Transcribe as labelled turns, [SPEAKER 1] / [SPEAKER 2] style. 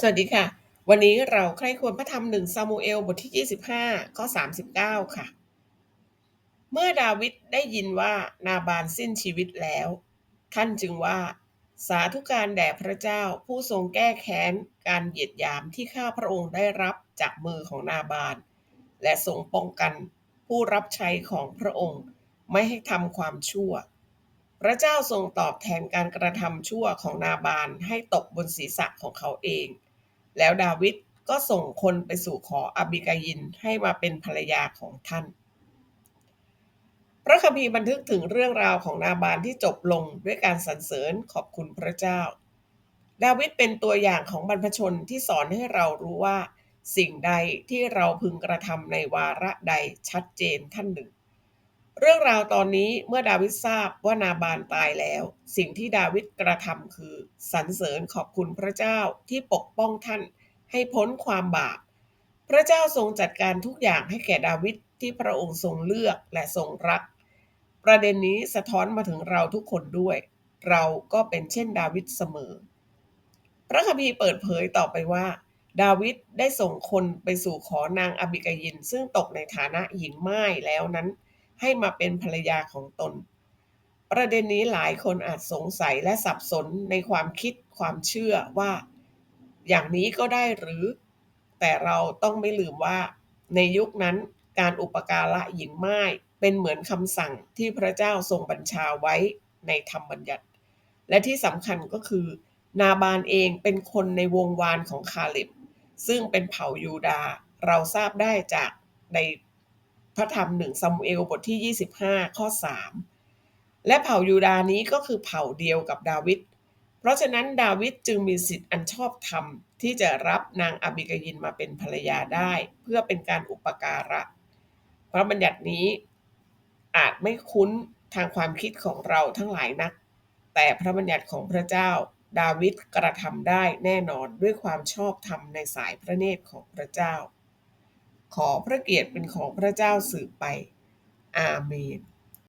[SPEAKER 1] สวัสดีค่ะ วันนี้เราใคร่ควรพระธรรมหนึ่งซามูเอลบทที่ 25 ข้อ 39 ค่ะ เมื่อดาวิดได้ยินว่านาบานสิ้นชีวิตแล้ว ท่านจึงว่า สาธุการแด่พระเจ้าผู้ทรงแก้แค้น การเหยียดยามที่ข้าพระองค์ได้รับจากมือของนาบาน และทรงป้องกันผู้รับใช้ของพระองค์ไม่ให้ทำความชั่ว พระเจ้าทรงตอบแทนการกระทำชั่วของนาบานให้ตกบนศีรษะของเขาเอง แล้วดาวิดก็ส่งคนไปสู่ขออบิกายินให้มาเป็นภรรยาของท่าน พระคัมภีร์บันทึกถึงเรื่องราวของนาบานที่จบลงด้วยการสรรเสริญขอบคุณพระเจ้า ดาวิดเป็นตัวอย่างของบรรพชนที่สอนให้เรารู้ว่า สิ่งใดที่เราพึงกระทำในวาระใดชัดเจนท่านหนึ่ง เรื่องราวตอนนี้เมื่อดาวิดทราบว่านาบานตายแล้ว สิ่งที่ดาวิดกระทำคือสรรเสริญขอบคุณพระเจ้าที่ปกป้องท่านให้พ้นความบาป พระเจ้าทรงจัดการทุกอย่างให้แก่ดาวิดที่พระองค์ทรงเลือกและทรงรัก ประเด็นนี้สะท้อนมาถึงเราทุกคนด้วย เราก็เป็นเช่นดาวิดเสมอ พระคัมภีร์เปิดเผยต่อไปว่า ดาวิดได้ส่งคนไปสู่ขอนางอบิกายินซึ่งตกในฐานะหญิงไม้แล้วนั้น ให้มาเป็นภรรยาของตน ประเด็นนี้หลายคนอาจสงสัยและสับสนในความคิดความเชื่อว่า อย่างนี้ก็ได้หรือ แต่เราต้องไม่ลืมว่าในยุคนั้นการอุปการะหญิงไม้เป็นเหมือนคำสั่งที่พระเจ้าทรงบัญชาไว้ในธรรมบัญญัติ และที่สำคัญก็คือ นาบานเองเป็นคนในวงวานของคาล็บซึ่งเป็นเผ่ายูดา เราทราบได้จากใน พระธรรมหนึ่งซามูเอลบทที่ 25 ข้อ 3 และเผ่ายูดานี้ก็คือเผ่าเดียวกับดาวิดเพราะฉะนั้นดาวิดจึงมีสิทธิ์อันชอบธรรม ที่จะรับนางอบิกายินมาเป็นภรรยาได้ เพื่อเป็นการอุปการะ พระบัญญัตินี้อาจไม่คุ้นทางความคิดของเราทั้งหลายนัก แต่พระบัญญัติของพระเจ้าดาวิดกระทำได้แน่นอนด้วยความชอบธรรมในสายพระเนตรของพระเจ้า ขอพระเกียรติเป็นของพระเจ้าสืบไป อาเมน